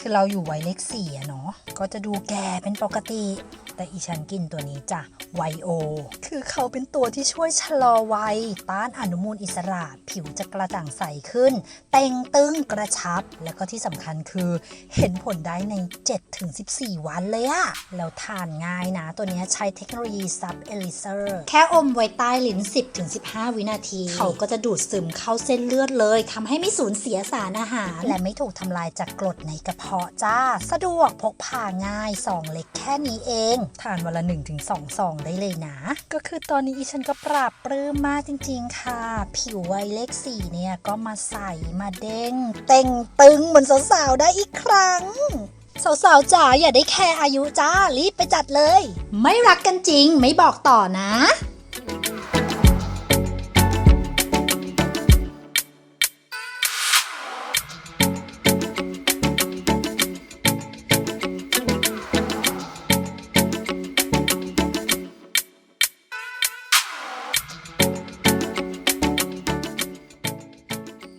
คือเราอยู่วัยเลขสี่อะเนาะก็จะดูแก่เป็นปกติ แต่อีฉันกินตัวนี้จ้ะไวโอ คือเขาเป็นตัวที่ช่วยชะลอวัย ต้านอนุมูลอิสระ ผิวจะกระจ่างใสขึ้น เต่งตึงกระชับ แล้วก็ที่สำคัญคือเห็นผลได้ใน 7-14 วันเลยอะแล้วทานง่ายนะ ตัวเนี้ยใช้เทคโนโลยีซับเอลิเซอร์แค่อมไว้ใต้ลิ้น 10-15 วินาที เขาก็จะดูดซึมเข้าเส้นเลือดเลยทำให้ไม่สูญเสียสารอาหาร และไม่ถูกทำลายจากกรดในกระเพาะจ้า สะดวกพกพาง่ายซองเล็กแค่นี้เองทานวันละ 1-2ซองได้เลยนะ ก็คือตอนนี้อีฉันก็ปรับปลื้มมากจริง ๆ ค่ะ ผิววัยเลขสี่เนี่ยก็มาใสมาเด้ง เต่งตึงเหมือนสาวๆได้อีกครั้งสาวๆจ๋าอย่าได้แคร์อายุจ้ารีบไปจัดเลย ไม่รักกันจริงไม่บอกต่อนะ